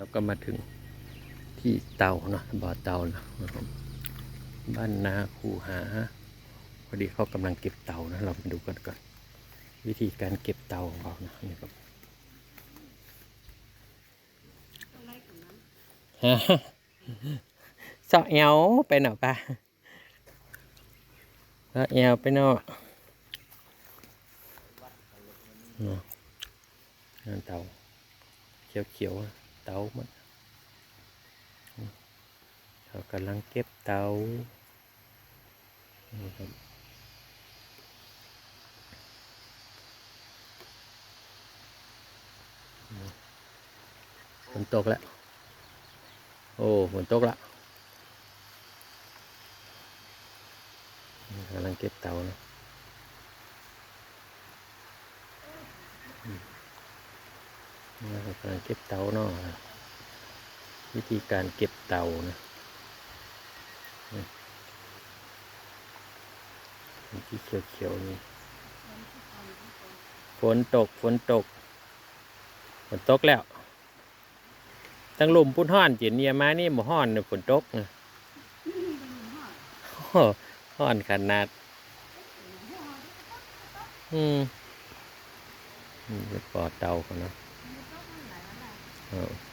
แล้วก็มาถึงที่เตาเนาะบ่อเตาเนาะนะครับบ้านนาคูหาพอดีเขากำลังเก็บเตานะเราไปดูกันก่อนวิธีการเก็บเตาของเขานะนี่ครับฮะเสาะเอวไปหน่อยปะเสาะเอวไปหน่อยเนาะนั่นเตาเขียวๆเตามันเขากำลังเก็บเตาครับฝนตกแล้ว โอ้ฝนตกล้วกำลังเก็บเตานะ นี่ครับกำลังเก็บเตาเนาะวิธีการเก็บเตานะนี่ที่เขียวๆนี่ฝนตกฝนตกฝนตกแล้ว ตั้งลมพุ่นห้อนเจียนเนี่ยมานี่หมห้อนเนี่ยฝนตกนะหห้อนขนาด อืมนี่ป็นปอเตาเขานะ เอา